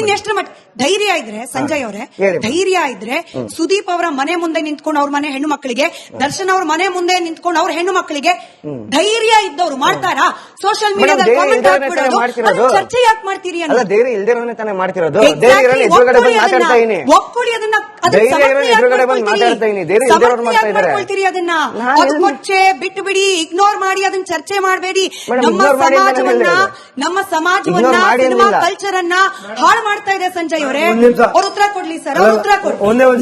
ಇನ್ನೆಷ್ಟು ಮಟ್ಟ ಧೈರ್ಯ ಇದ್ರೆ ಸಂಜಯ್ ಅವರೇ ಧೈರ್ಯ ಇದ್ರೆ ಸುದೀಪ್ ಅವರ ಮನೆ ಮುಂದೆ ನಿಂತ್ಕೊಂಡು ಅವ್ರ ಮನೆ ಹೆಣ್ಣು ಮಕ್ಕಳಿಗೆ ದರ್ಶನ್ ಅವ್ರ ಮನೆ ಮುಂದೆ ನಿಂತ್ಕೊಂಡು ಅವ್ರ ಹೆಣ್ಣು ಮಕ್ಕಳಿಗೆ ಧೈರ್ಯ ಇದ್ದವ್ರು ಮಾಡ್ತಾರಾ? ಸೋಷಿಯಲ್ ಮೀಡಿಯಾದಲ್ಲಿ ಕಾಮೆಂಟ್ ಹಾಕ್ಬಿಡೋದು. ಚರ್ಚೆ ಯಾಕೆ ಮಾಡ್ತೀರಿ ಅಂತ ಧೈರ್ಯ ಇಲ್ದಿರೋನೆ ತಾನೇ ಮಾಡ್ತಿರೋದು. ಬಂದು ಅದನ್ನ. ಮಾಡ್ಕೊಳ್ತೀರಿ? ಅದನ್ನ. ಬಿಟ್ಟು ಬಿಡಿ ಇಗ್ನೋರ್ ಮಾಡಿ ಅದನ್ನ ಚರ್ಚೆ ಮಾಡಬೇಡಿ. ನಮ್ಮ ಸಮಾಜವನ್ನ ನಮ್ಮ ಸಮಾಜವನ್ನ ಸಿನಿಮಾ. ಕಲ್ಚರ್ ಅನ್ನ ಹಾಳು ಮಾಡ್ತಾ ಇದೆ ಸಂಜಯ್ ಅವರೇ. ಅವ್ರ ಉತ್ತರ ಕೊಡ್ಲಿ ಸರ್ ಅವ್ರ ಉತ್ತರ ಕೊಡ್ಲಿ.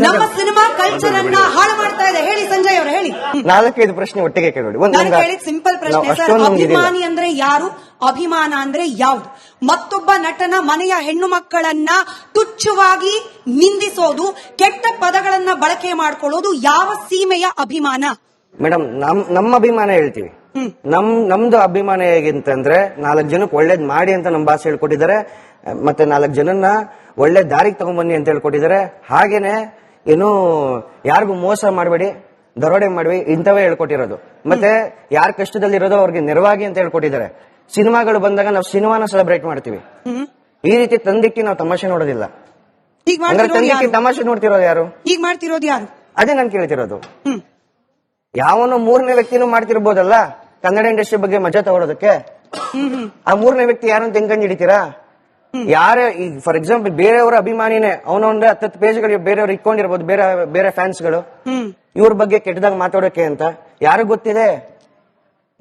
ನಮ್ಮ ಸಿನಿಮಾ ಕಲ್ಚರ್ ಅನ್ನ ಹಾಳು ಮಾಡ್ತಾ ಇದೆ. ಹೇಳಿ ಸಂಜಯ್ ಅವರೇ ಹೇಳಿ. ನಾಲ್ಕೈದು ಪ್ರಶ್ನೆ ಒಟ್ಟಿಗೆ ಕೇಳಿ ನಾನು ಸಿಂಪಲ್ ಪ್ರಶ್ನೆ ಸರ್. ಅಭಿಮಾನಿ ಅಂದ್ರೆ ಯಾರು? ಅಭಿಮಾನ ಅಂದ್ರೆ ಯಾವುದು? ಮತ್ತೊಬ್ಬ ನಟನ ಮನೆಯ ಹೆಣ್ಣು ಮಕ್ಕಳನ್ನ ತುಚ್ಛವಾಗಿ ನಿಂದಿಸೋದು ಕೆಟ್ಟ ಪದಗಳನ್ನ ಬಳಕೆ ಮಾಡ್ಕೊಳ್ಳೋದು ಯಾವ ಸೀಮೆಯ ಅಭಿಮಾನ? ಮೇಡಮ್ ನಮ್ ನಮ್ಮ ಅಭಿಮಾನ ಹೇಳ್ತೀವಿ. ನಮ್ ನಮ್ದು ಅಭಿಮಾನ ಹೇಗಿಂತಂದ್ರೆ ನಾಲ್ಕು ಜನಕ್ಕೆ ಒಳ್ಳೇದ್ ಮಾಡಿ ಅಂತ ನಮ್ಮ ಭಾಷೆ ಹೇಳ್ಕೊಟ್ಟಿದ್ದಾರೆ. ಮತ್ತೆ ನಾಲ್ಕು ಜನನ್ನ ಒಳ್ಳೆ ದಾರಿಗೆ ತಗೊಂಡ್ಬನ್ನಿ ಅಂತ ಹೇಳ್ಕೊಟ್ಟಿದ್ದಾರೆ. ಹಾಗೇನೆ ಏನು ಯಾರಿಗೂ ಮೋಸ ಮಾಡಬೇಡಿ ದರೋಡೆ ಮಾಡ್ವಿ ಇಂಥವೇ ಹೇಳ್ಕೊಟ್ಟಿರೋದು. ಮತ್ತೆ ಯಾರ ಕಷ್ಟದಲ್ಲಿರೋದು ಅವ್ರಿಗೆ ನೆರವಾಗಿ ಅಂತ ಹೇಳ್ಕೊಟ್ಟಿದ್ದಾರೆ. ಸಿನಿಮಾಗಳು ಬಂದಾಗ ನಾವು ಸಿನಿಮಾನ ಸೆಲೆಬ್ರೇಟ್ ಮಾಡ್ತೀವಿ. ಈ ರೀತಿ ತಂದಿಕ್ಕಿ ನಾವು ತಮಾಷೆ ನೋಡೋದಿಲ್ಲ. ಈಗ ಹಂಗಾರೆ ತಂದಿಕ್ಕಿ ತಮಾಷೆ ನೋಡ್ತಿರೋದು ಯಾರು? ಈಗ ಮಾಡ್ತಿರೋದು ಯಾರು? ಅದೇ ನಾನು ಕೇಳ್ತಿರೋದು. ಯಾವನು ಮೂರನೇ ವ್ಯಕ್ತಿನೂ ಮಾಡ್ತಿರ್ಬೋದಲ್ಲ? ಕನ್ನಡ ಇಂಡಸ್ಟ್ರಿ ಬಗ್ಗೆ ಮಜಾ ತಗೊಳೋದಕ್ಕೆ? ಆ ಮೂರನೇ ವ್ಯಕ್ತಿ ಯಾರು ಅಂತ ಹಿಡಿತೀರಾ? ಯಾರೇ ಈಗ ಫಾರ್ ಎಕ್ಸಾಂಪಲ್ ಬೇರೆಯವರ ಅಭಿಮಾನಿನೇ ಅವನೊಂದು ಹತ್ತತ್ತು ಪೇಜ್ಗಳು ಬೇರೆಯವ್ರು ಇಟ್ಕೊಂಡಿರ್ಬೋದು ಬೇರೆ ಬೇರೆ ಫ್ಯಾನ್ಸ್ಗಳು ಗಳು. ಇವ್ರ ಬಗ್ಗೆ ಕೆಟ್ಟದಾಗ ಮಾತಾಡೋಕೆ ಅಂತ. ಯಾರಿಗೂ ಗೊತ್ತಿದೆ?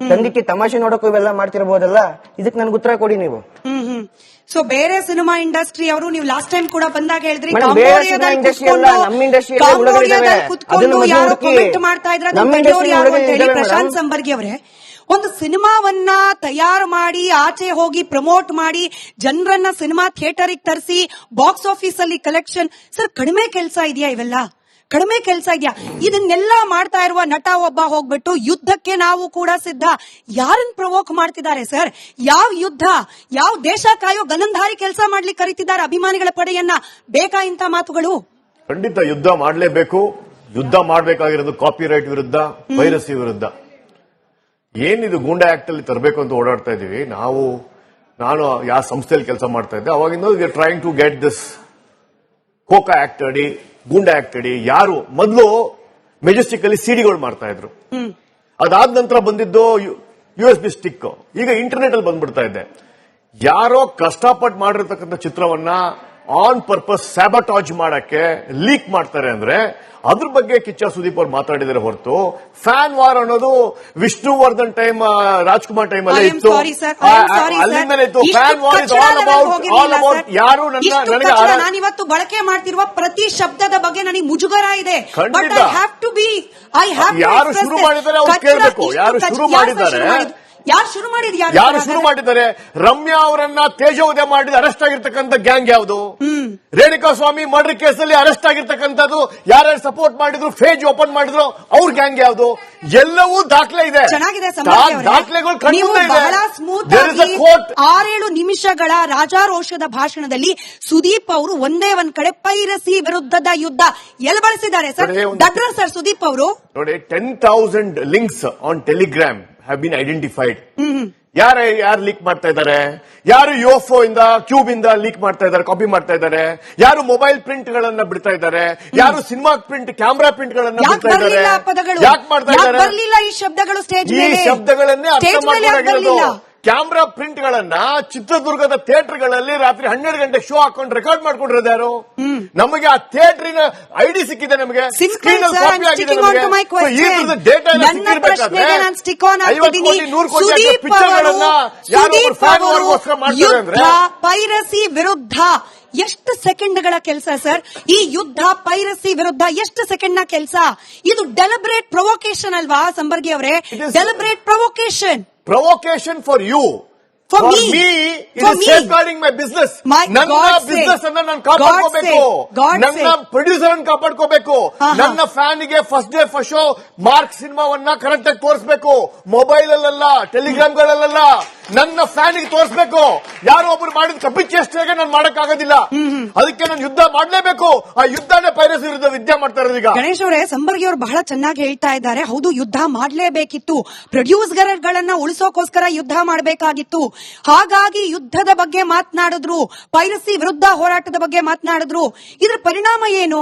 ತಂದಿಕ್ಕಿ ತಮಾಷೆ ನೋಡೋಕು ಇವೆಲ್ಲ ಮಾಡ್ತಿರಬಹುದಲ್ಲ ಇದಕ್ ನನ್ಗೆ ಉತ್ತರ ಕೊಡಿ ನೀವು. ಹ್ಮ್ ಹ್ಮ್. ಸೊ ಬೇರೆ ಸಿನಿಮಾ ಇಂಡಸ್ಟ್ರಿ ಅವರು ನೀವು ಲಾಸ್ಟ್ ಟೈಮ್ ಕೂಡ ಬಂದಾಗ ಹೇಳಿದ್ರಿ ಮೇಡಮ್, ಬೇರೆ ಸಿನಿಮಾ industry ಅಲ್ಲ, ನಮ್ಮ industry ಅಲ್ಲೇ ಕಾಂಬೋಡಿಯಾದಲ್ಲಿ ಕುತ್ಕೊಂಡು ಮೊದ್ಲು ಯಾರೋ ಹುಡುಕಿ. ಕಮೆಂಟ್ ಮಾಡ್ತಾ ಇದ್ರ ನಮ್ಮ ಅದನ್ನ ಯಾರು ಅಂತ ಹೇಳಿ ಪ್ರಶಾಂತ್ ಮೇಡಮ್. ಸಂಬರ್ಗಿ ಅವರೇ ಒಂದು ಸಿನಿಮಾವನ್ನ ತಯಾರು ಮಾಡಿ ಆಚೆ ಹೋಗಿ ಪ್ರಮೋಟ್ ಮಾಡಿ ಜನರನ್ನ ಸಿನಿಮಾ ಥಿಯೇಟರ್ ತರಿಸಿ ಬಾಕ್ಸ್ ಆಫೀಸ್ ಅಲ್ಲಿ ಕಲೆಕ್ಷನ್ ಸರ್ ಕಡಿಮೆ ಕೆಲಸ ಇದೆಯಾ ಇವೆಲ್ಲ? ಕಡಿಮೆ ಕೆಲಸ ಇದೆಯಾ? ಇದನ್ನೆಲ್ಲ ಮಾಡ್ತಾ ಇರುವ ನಟ ಒಬ್ಬ ಹೋಗ್ಬಿಟ್ಟು ಯುದ್ಧಕ್ಕೆ ನಾವು ಕೂಡ ಸಿದ್ಧ. ಯಾರನ್ನ ಪ್ರವೋಕ್ ಮಾಡ್ತಿದ್ದಾರೆ ಸರ್ ಯಾವ ಯುದ್ಧ? ಯಾವ ದೇಶ ಕಾಯೋ ಗನಂಧಾರಿ ಕೆಲಸ ಮಾಡ್ಲಿಕ್ಕೆ ಕರೀತಿದ್ದಾರೆ ಅಭಿಮಾನಿಗಳ ಪಡೆಯನ್ನ? ಬೇಕಾ ಇಂಥ ಮಾತುಗಳು? ಖಂಡಿತ ಯುದ್ಧ ಮಾಡಲೇಬೇಕು. ಯುದ್ಧ ಮಾಡಬೇಕಾಗಿರೋದು ಕಾಪಿ ರೈಟ್ ವಿರುದ್ಧ ವೈರಸ್ ವಿರುದ್ಧ. ಏನಿದು ಗೂಂಡಾ ಆಕ್ಟ್ ಅಲ್ಲಿ ತರಬೇಕು ಅಂತ ಓಡಾಡ್ತಾ ಇದೀವಿ ನಾವು ನಾನು ಯಾವ ಸಂಸ್ಥೆಯಲ್ಲಿ ಕೆಲಸ ಮಾಡ್ತಾ ಇದ್ದೆ ಅವಾಗಿಂದ trying to get this COCA act ಅಡಿ ಗೂಂಡಾ ಅಡಿ ಯಾರು? ಮೊದಲು ಮೆಜೆಸ್ಟಿಕ್ ಅಲ್ಲಿ ಸಿಡಿಗಳು ಮಾಡ್ತಾ ಇದ್ರು. ಅದಾದ ನಂತರ ಬಂದಿದ್ದು ಯು ಎಸ್ ಬಿ ಸ್ಟಿಕ್ ಈಗ ಇಂಟರ್ನೆಟ್ ಅಲ್ಲಿ ಬಂದ್ಬಿಡ್ತಾ ಇದೆ. ಯಾರೋ ಕಷ್ಟಪಟ್ಟು ಮಾಡಿರ್ತಕ್ಕಂಥ ಚಿತ್ರವನ್ನ ಆನ್ ಪರ್ಪಸ್ ಸ್ಯಾಬಟಾಜ್ ಮಾಡಕ್ಕೆ ಲೀಕ್ ಮಾಡ್ತಾರೆ ಅಂದ್ರೆ ಅದ್ರ ಬಗ್ಗೆ ಕಿಚ್ಚ ಸುದೀಪ್ ಅವ್ರು ಮಾತಾಡಿದರೆ ಹೊರತು ಫ್ಯಾನ್ ವಾರ್ ಅನ್ನೋದು ವಿಷ್ಣುವರ್ಧನ್ ಟೈಮ್ ರಾಜ್ಕುಮಾರ್ ಟೈಮ್ ಅಲ್ಲೇ ಇತ್ತು. ಅಲ್ಲಿಂದಲೇ ಇತ್ತು. Fan war is all about all about ಯಾರು ನನ್ನ ನನಗೆ ನಾನಿವತ್ತು ಬಳಕೆ ಮಾಡ್ತಿರುವ ಪ್ರತಿ ಶಬ್ದದ ಬಗ್ಗೆ ನನಗೆ ಮುಜುಗರ ಇದೆ. But I have to be I have ಯಾರು ಶುರು ಮಾಡಿದ್ದಾರೆ ಅವ್ರು ಕೇಳಬೇಕು. ಯಾರು ಶುರು ಮಾಡಿದ್ದಾರೆ? ಯಾರು ಶುರು ಮಾಡಿದ್ ಯಾರು ಶುರು ಮಾಡಿದ್ದಾರೆ? ರಮ್ಯಾ ಅವರನ್ನ ತೇಜೋದಯ ಮಾಡಿದ ಅರೆಸ್ಟ್ ಆಗಿರ್ತಕ್ಕಂಥ ಗ್ಯಾಂಗ್ ಯಾವುದು? ರೇಣುಕಾ ಸ್ವಾಮಿ ಮರ್ಡರ್ ಕೇಸಲ್ಲಿ ಅರೆಸ್ಟ್ ಆಗಿರ್ತಕ್ಕಂಥದ್ದು. ಯಾರ್ಯಾರು ಸಪೋರ್ಟ್ ಮಾಡಿದ್ರು ಫೇಜ್ ಓಪನ್ ಮಾಡಿದ್ರು ಅವ್ರ ಗ್ಯಾಂಗ್ ಯಾವುದು? ಎಲ್ಲವೂ ದಾಖಲೆ ಇದೆ. ದಾಖಲೆಗಳು ಆರೇಳು ನಿಮಿಷಗಳ ರಾಜಾರೋಷದ ಭಾಷಣದಲ್ಲಿ ಸುದೀಪ್ ಅವರು ಒಂದೇ ಒಂದ್ ಕಡೆ ಪೈರಸಿ ವಿರುದ್ಧದ ಯುದ್ಧ. ಎಲ್ಲಿ ಬಳಸಿದ್ದಾರೆ ಸರ್? ಡಾಕ್ಟರ್ ಸರ್ ಸುದೀಪ್ ಅವರು? ನೋಡಿ ten thousand links on Telegram have been identified ಯಾರ ಯಾರು ಲೀಕ್ ಮಾಡ್ತಾ ಇದ್ದಾರೆ ಯಾರು ಯೋಫೋ ಇಂದ ಕ್ಯೂಬ್ ಇಂದ ಲೀಕ್ ಮಾಡ್ತಾ ಇದ್ದಾರೆ ಕಾಪಿ ಮಾಡ್ತಾ ಇದ್ದಾರೆ ಯಾರು ಮೊಬೈಲ್ ಪ್ರಿಂಟ್ ಗಳನ್ನ ಬಿಡ್ತಾ ಇದ್ದಾರೆ ಯಾರು ಸಿನಿಮಾ ಪ್ರಿಂಟ್ ಕ್ಯಾಮ್ರಾ ಪ್ರಿಂಟ್ ಗಳನ್ನ ಯಾಕೆ ಬಿಡ್ತಾ ಇದ್ದಾರೆ ಯಾಕೆ ಮಾಡ್ತಾ ಇದ್ದಾರೆ ಈ ಶಬ್ದಗಳನ್ನೇ ಅರ್ಥ ಸ್ಟೇಜ್ ಕ್ಯಾಮ್ರಾ ಪ್ರಿಂಟ್ ಗಳನ್ನ ಚಿತ್ರದುರ್ಗದ ಥಿಯೇಟರ್ಗಳಲ್ಲಿ ರಾತ್ರಿ ಹನ್ನೆರಡು ಗಂಟೆ ಶೋ ಹಾಕೊಂಡು ರೆಕಾರ್ಡ್ ಮಾಡ್ಕೊಂಡಿರೋದು ಯಾರು? ನಮಗೆ ಆ ಥಿಯೇಟರಿನ ಐಡಿ ಸಿಕ್ಕಿದೆ ನಮಗೆ. ಪೈರಸಿ ವಿರುದ್ಧ ಎಷ್ಟು ಸೆಕೆಂಡ್ಗಳ ಕೆಲಸ ಸರ್ ಈ ಯುದ್ಧ ಪೈರಸಿ ವಿರುದ್ಧ ಎಷ್ಟು ಸೆಕೆಂಡ್ನ ಕೆಲಸ? ಇದು ಡೆಲಿಬ್ರೇಟ್ ಪ್ರೊವೊಕೇಶನ್ ಅಲ್ವಾ ಸಂಬರ್ಗಿ ಅವರೇ? Deliberate provocation provocation for you For me. It For is me. safeguarding my my business My ನನ್ನ ಬಿಸ್ನೆಸ್ ಅನ್ನ ನಾನು ಕಾಪಾಡ್ಕೋಬೇಕು. ನನ್ನ. ಪ್ರೊಡ್ಯೂಸರ್ ಅನ್ನು ಕಾಪಾಡ್ಕೋಬೇಕು. ನನ್ನ ಫ್ಯಾನ್ಗೆ first day first show mark ಸಿನಿಮಾವನ್ನ correct ಆಗಿ ತೋರಿಸಬೇಕು ಮೊಬೈಲ್ ಅಲ್ಲಲ್ಲ ಟೆಲಿಗ್ರಾಮ್ ಗಳಲ್ಲ ನನ್ನ ಫ್ಯಾನ್ಗೆ ತೋರಿಸಬೇಕು. ಯಾರೋ ಒಬ್ರು ಮಾಡಿದ ಕಪಿಚೇಷ್ಟೆಗೆ ನಾನು ಮಾಡಕ್ ಆಗೋದಿಲ್ಲ ಅದಕ್ಕೆ ನಾನು ಯುದ್ಧ ಮಾಡಲೇಬೇಕು. ಆ ಯುದ್ಧನೇ ಪೈರಸ್ ವಿರುದ್ಧ ವಿದ್ಯೆ ಮಾಡ್ತಾ ಇರೋದು ಈಗ. ಗಣೇಶ್ ಅವರೇ, ಸಂಬರ್ಗಿ ಅವರು ಬಹಳ ಚೆನ್ನಾಗಿ ಹೇಳ್ತಾ ಇದ್ದಾರೆ. ಹೌದು, ಯುದ್ಧ ಮಾಡಲೇಬೇಕಿತ್ತು. ಪ್ರೊಡ್ಯೂಸರ್ಗಳನ್ನ ಉಳಿಸೋಕೋಸ್ಕರ ಯುದ್ಧ ಮಾಡಬೇಕಾಗಿತ್ತು. ಹಾಗಾಗಿ ಯುದ್ಧದ ಬಗ್ಗೆ ಮಾತನಾಡಿದ್ರು. ಪೈರಸಿ ವಿರುದ್ಧ ಹೋರಾಟದ ಬಗ್ಗೆ ಮಾತನಾಡಿದ್ರು. ಇದ್ರ ಪರಿಣಾಮ ಏನು?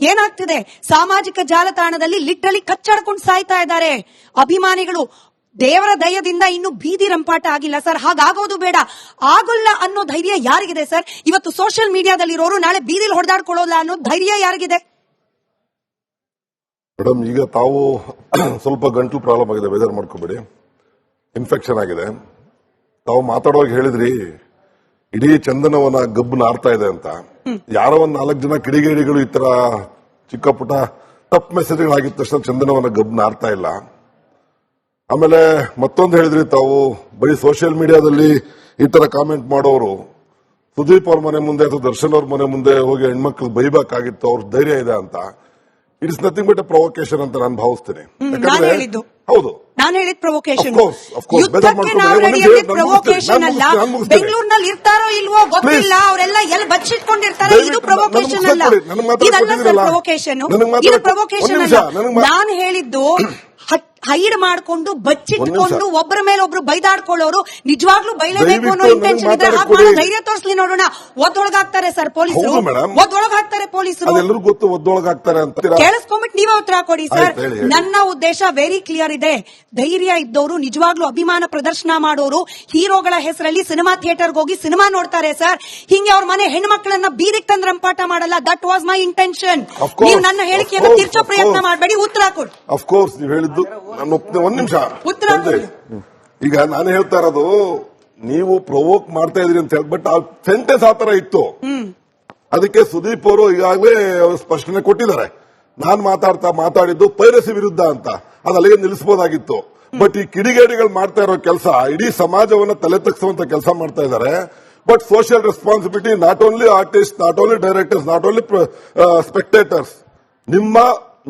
ಏನಾಗ್ತಿದೆ? ಸಾಮಾಜಿಕ ಜಾಲತಾಣದಲ್ಲಿ ಲಿಟ್ರಲಿ ಕಚ್ಚಾಡ್ಕೊಂಡು ಸಾಯ್ತಾ ಇದ್ದಾರೆ. ಅಭಿಮಾನಿಗಳು ದೇವರ ದಯದಿಂದ ಇನ್ನು ಬೀದಿ ರಂಪಾಟ ಆಗಿಲ್ಲ ಸರ್ ಹಾಗಾಗೋದು ಬೇಡ. ಆಗೋಲ್ಲ ಅನ್ನೋ ಧೈರ್ಯ ಯಾರಿಗಿದೆ ಸರ್ ಇವತ್ತು ಸೋಷಿಯಲ್ ಮೀಡಿಯಾದಲ್ಲಿರೋರು ನಾಳೆ ಬೀದಿಲಿ ಹೊಡೆದಾಡ್ಕೊಳ್ಳೋಲ್ಲ ಅನ್ನೋ ಧೈರ್ಯ ಯಾರಿಗಿದೆ? ಮೇಡಮ್, ಈಗ ತಾವು ಸ್ವಲ್ಪ ಗಂಟಲು ಪ್ರಾಬ್ಲಮ್ ಆಗಿದೆ ವೆದರ್ ಮಾಡ್ಕೋಬೇಡಿ. ಇನ್ಫೆಕ್ಷನ್ ಆಗಿದೆ. ತಾವು ಮಾತಾಡುವಾಗ ಹೇಳಿದ್ರಿ, ಇಡೀ ಚಂದನವನ ಗಬ್ಬು ನಾರ್ತಾ ಇದೆ ಅಂತ. ಯಾರೋ ಒಂದ್ ನಾಲ್ಕು ಜನ ಕಿಡಿಗೇಡಿಗಳು ಈ ತರ ಚಿಕ್ಕ ಪುಟ್ಟ ತಪ್ಪು ಮೆಸೇಜ್ಗಳಾಗಿದ ತಕ್ಷಣ ಚಂದನವನ ಗಬ್ಬು ನಾರ್ತಾ ಇಲ್ಲ. ಆಮೇಲೆ ಮತ್ತೊಂದು ಹೇಳಿದ್ರಿ ತಾವು ಬರೀ ಸೋಷಿಯಲ್ ಮೀಡಿಯಾದಲ್ಲಿ ಈ ತರ ಕಾಮೆಂಟ್ ಮಾಡೋರು. ಸುದೀಪ್ ಅವ್ರ ಮನೆ ಮುಂದೆ ಅಥವಾ ದರ್ಶನ್ ಅವ್ರ ಮನೆ ಮುಂದೆ ಹೋಗಿ ಹೆಣ್ಮಕ್ಳು ಬೈಬೇಕಾಗಿತ್ತು ಅವ್ರ ಧೈರ್ಯ ಇದೆ ಅಂತ. ಇಟ್ಸ್ ನಥಿಂಗ್ ಬಟ್ ಪ್ರೊವೊಕೇಶನ್ ಅಂತ ನಾನು ಭಾವಿಸ್ತೇನೆ. ಯಾಕಂದ್ರೆ- ನಾನ್ ಹೇಳಿದ್ದು. ಹೌದು. ನಾನು ಹೇಳಿದ ಪ್ರೊವೊಕೇಶನ್ ಪ್ರೊವೊಕೇಶನ್ ಅಲ್ಲ. ಬೆಂಗಳೂರಿನಲ್ಲಿ ಇರ್ತಾರೋ ಇಲ್ವೋ ಗೊತ್ತಿಲ್ಲ. ಅವರೆಲ್ಲ ಎಲ್ಲಿ ಬಚ್ಚಿಟ್ಕೊಂಡಿರ್ತಾರೆ ಇದು ಪ್ರೊವೊಕೇಶನ್ ಅಲ್ಲ. ಇದಲ್ಲ ಪ್ರೊವೊಕೇಶನ್ ಇದು ಪ್ರೊವೊಕೇಶನ್ ಅಲ್ಲ. ನಾನು ಹೇಳಿದ್ದು ಹೈಡ್ ಮಾಡ್ಕೊಂಡು ಬಚ್ಚಿಟ್ಕೊಂಡು ಒಬ್ಬರ ಮೇಲೆ ಒಬ್ರು ಬೈದಾಡ್ಕೊಳ್ಳೋರು ನಿಜವಾಗ್ಲೂ ಬೈಲೇಬೇಕು ಅನ್ನೋ ಇಂಟೆನ್ಷನ್ ಇದ್ರೆ ಹಾಗೆ ಮಾತಾಡಕ್ ಮಾಡೋ ಕೊಡಿ. ಧೈರ್ಯ ತೋರಿಸ್ಲಿ ನೋಡೋಣ. ಒದ್ದೊಳಗಾಗ್ತಾರೆ ಸರ್ ಪೊಲೀಸರು. ಹೌದು. ಒದ್ದೊಳಗಾಗ್ತಾರೆ ಪೊಲೀಸರು. ಅದೆಲ್ಲರಿಗೂ ಗೊತ್ತು ಒದ್ದೊಳಗಾಗ್ತಾರೆ ಅಂತ. ಕೇಳಿಸ್ಕೊಂಬಿಟ್ಟು ನೀವೇ ಉತ್ತರ ಕೊಡಿ ಸರ್. ಆಯ್ತು, ಹೇಳಿ, ಹೇಳಿ. ನನ್ನ ಉದ್ದೇಶ ವೆರಿ ಕ್ಲಿಯರ್ ಇದೆ. ಧೈರ್ಯ ಇದ್ದವರು ನಿಜವಾಗ್ಲೂ ಅಭಿಮಾನ ಪ್ರದರ್ಶನ ಮಾಡೋರು ಹೀರೋಗಳ ಹೆಸರಲ್ಲಿ ಸಿನಿಮಾ ಥಿಯೇಟರ್ಗೆ ಹೋಗಿ ಸಿನಿಮಾ ನೋಡ್ತಾರೆ ಸರ್. ಹಿಂಗೆ ಅವ್ರ ಮನೆ ಹೆಣ್ಮಕ್ಳನ್ನ ಬೀದಿಗೆ ತಂದ್ ರಂಪಾಟ ಮಾಡಲ್ಲ. That was my intention Of course, ನೀವು ನನ್ನ of ಹೇಳಿಕೆಯನ್ನು course, ತಿರ್ಚೋ of ಪ್ರಯತ್ನ course. ಮಾಡಬೇಡಿ. ಉತ್ತರ ಕೊಡಿ. ಅಫ್ಕೋರ್ಸ್ ನೀವು ಹೇಳಿದ್ದು ನಾನು ಒಪ್ತೇನೆ ಒಂದ್ ನಿಮಿಷ. ಈಗ ನಾನು ಹೇಳ್ತಾ ಇರೋದು ನೀವು ಪ್ರೊವೋಕ್ ಮಾಡ್ತಾ ಇದ್ರಿ ಅಂತ ಹೇಳಿ ಬಟ್ ಆ ಸೆಂಟೆನ್ಸ್ ಆ ತರ ಇತ್ತು. ಅದಕ್ಕೆ ಸುದೀಪ್ ಅವರು ಈಗಾಗಲೇ ಸ್ಪಷ್ಟನೆ ಕೊಟ್ಟಿದ್ದಾರೆ. ನಾನ್ ಮಾತಾಡ್ತಾ ಮಾತಾಡಿದ್ದು ಪೈರಸಿ ವಿರುದ್ಧ ಅಂತ. ಅದು ಅಲ್ಲಿಗೆ ನಿಲ್ಲಿಸಬಹುದಾಗಿತ್ತು ಬಟ್ ಈ ಕಿಡಿಗೇಡಿಗಳು ಮಾಡ್ತಾ ಇರೋ ಕೆಲಸ ಇಡೀ ಸಮಾಜವನ್ನ ತಲೆ ತಗ್ಸುವಂತ ಕೆಲಸ ಮಾಡ್ತಾ ಇದ್ದಾರೆ. But social responsibility not only artist not only directors not only spectators ನಿಮ್ಮ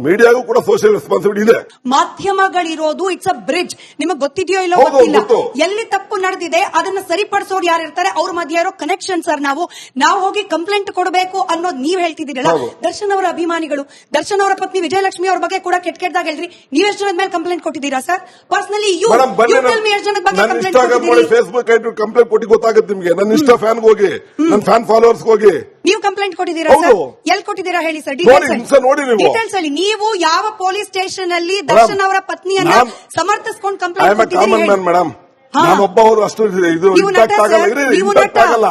ಮೀಡಿಯಾಗೂ ಕೂಡ ಸೋಷಿಯಲ್ ರೆಸ್ಪಾನ್ಸಿಬಿಲಿಟಿ ಇದೆ. ಮಾಧ್ಯಮಗಳಿರೋದು ಇಟ್ಸ್ ಅ ಬ್ರಿಡ್ಜ್ ನಿಮಗೆ ಗೊತ್ತಿದೆಯೋ ಇಲ್ಲೋ ಹೌದು, ಗೊತ್ತಿಲ್ಲ. ಗೊತ್ತು. ಎಲ್ಲಿ ತಪ್ಪು ನಡೆದಿದೆ ಅದನ್ನ ಸರಿಪಡಿಸೋರು ಯಾರು ಇರ್ತಾರೆ ಅವ್ರ ಮಧ್ಯೆ ಇರೋ ಕನೆಕ್ಷನ್ ಸರ್ ನಾವು. ನಾವು ಹೋಗಿ ಕಂಪ್ಲೇಂಟ್ ಕೊಡಬೇಕು ಅನ್ನೋದು ನೀವ್ ಹೇಳ್ತಿದ್ದೀರಲ್ಲ? ಹೌದು. ದರ್ಶನ್ ಅವರ ಅಭಿಮಾನಿಗಳು ದರ್ಶನ್ ಅವರ ಪತ್ನಿ ವಿಜಯಲಕ್ಷ್ಮಿ ಅವ್ರ ಬಗ್ಗೆ ಕೂಡ ಕೆಟ್ಟ ಕೆಟ್ಟದಾಗ ಹೇಳ್ರಿ. ಎಷ್ಟು ಜನದ ಮೇಲೆ ಕಂಪ್ಲೇಂಟ್ ಕೊಟ್ಟಿದ್ದೀರಾ ಸರ್ ಪರ್ಸನಲಿ ಯು ಮೇಡಮ್ ಬನ್ನಿ ಎಷ್ಟು ಜನದ ಬಗ್ಗೆ ನನ್ನ ಕಂಪ್ಲೇಂಟ್ ಇನ್ಸ್ಟಾಗ್ರಾಮ್ ಮಾಡಿ ಕೊಟ್ಟಿದ್ದೀರಿ. ಫೇಸ್ಬುಕ್ ಐಟು ಕಂಪ್ಲೇಂಟ್ ಕೊಟ್ಟಿ ಗೊತ್ತಾಗುತ್ತೆ ನಿಮ್ಗೆ. ನನ್ನ ಇನ್ಸ್ಟಾ ಫ್ಯಾನ್ ಹೋಗಿ ನನ್ನ ಫ್ಯಾನ್ ಫಾಲೋವರ್ಸ್ ಹೋಗಿ. ನೀವು ಕಂಪ್ಲೇಂಟ್ ಕೊಟ್ಟಿದ್ದೀರಾ ಹೌದು. ಸರ್ ಎಲ್ಲಿ ಕೊಟ್ಟಿದ್ದೀರಾ ಹೇಳಿ ಸರ್ ನೋಡಿ, ನೋಡಿ ನೀವು. ಡೀಟೇಲ್ಸ್ ಅಲ್ಲಿ. ನೀವು ಯಾವ ಪೊಲೀಸ್ ಸ್ಟೇಷನ್ ಅಲ್ಲಿ ದರ್ಶನ್ ಅವರ ಪತ್ನಿಯನ್ನ ನಾನ್- ಸಮರ್ಥಿಸ್ಕೊಂಡು I complaint am a common man ಕೊಟ್ಟಿದ್ದೀರಿ ಮೇಡಮ್ ಹಾ. ನಾನೊಬ್ಬ ಅಷ್ಟು ಇದು ನೀವು ನಟ ಆಗಲ್ಲ. ಸರ್, ಹೆಂಗಾಗತ್ತೆ ನೀವು ಇಂಪ್ಯಾಕ್ಟ್ ನಟ. ಆಗಲ್ಲ.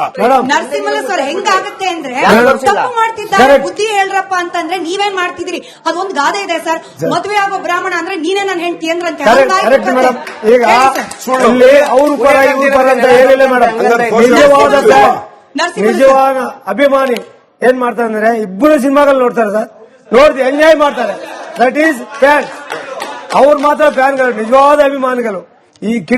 ನರಸಿಂಹನ ಸರ್ ಹೆಂಗಾಗುತ್ತೆ ಅಂದ್ರೆ Correct. ತಪ್ಪು ಮಾಡ್ತಿದ್ದಾರೆ. Correct. ಬುದ್ಧಿ ಹೇಳ್ರಪ್ಪ ಅಂತಂದ್ರೆ ನೀವೇನ್ ಮಾಡ್ತಿದ್ದೀರಿ? ಅದೊಂದು ಗಾದೆ ಇದೆ ಸರ್ ಮದುವೆ ಆಗೋ ಬ್ರಾಹ್ಮಣ ಅಂದ್ರೆ ನೀನೇ ನನ್ನ ಹೆಂಡತಿ ಅಂದ್ರಂತೆ ಕರೆಕ್ಟ್ ಹಂಗಾಯ್ತು ಕರೆಕ್ಟ್ ಕತೆ. ಮೇಡಮ್ ಈಗ ಹೇಳಿ ಸರ್. ಇಲ್ಲಿ ಅವ್ರ ಪರ ಇವ್ರ ಪರ ಅಂತ ಹೇಳಿಲ್ಲ ಮೇಡಮ್ ನಿಜವಾದ ನಿಜವಾದ ಅಭಿಮಾನಿ ಏನ್ ಮಾಡ್ತಾರೆ ಅಂದ್ರೆ ಇಬ್ಬರು ಸಿನಿಮಾಗಳು ನೋಡ್ತಾರೆ ಸರ್. ನೋಡ್ತಿ ಎಂಜಾಯ್ ಮಾಡ್ತಾರೆ. ದಟ್ ಈಸ್ ಫ್ಯಾನ್ ಅವ್ರು ಮಾತ್ರ ಫ್ಯಾನ್ಗಳು ನಿಜವಾದ ಅಭಿಮಾನಿಗಳು. ಈ ಕಿಡಿ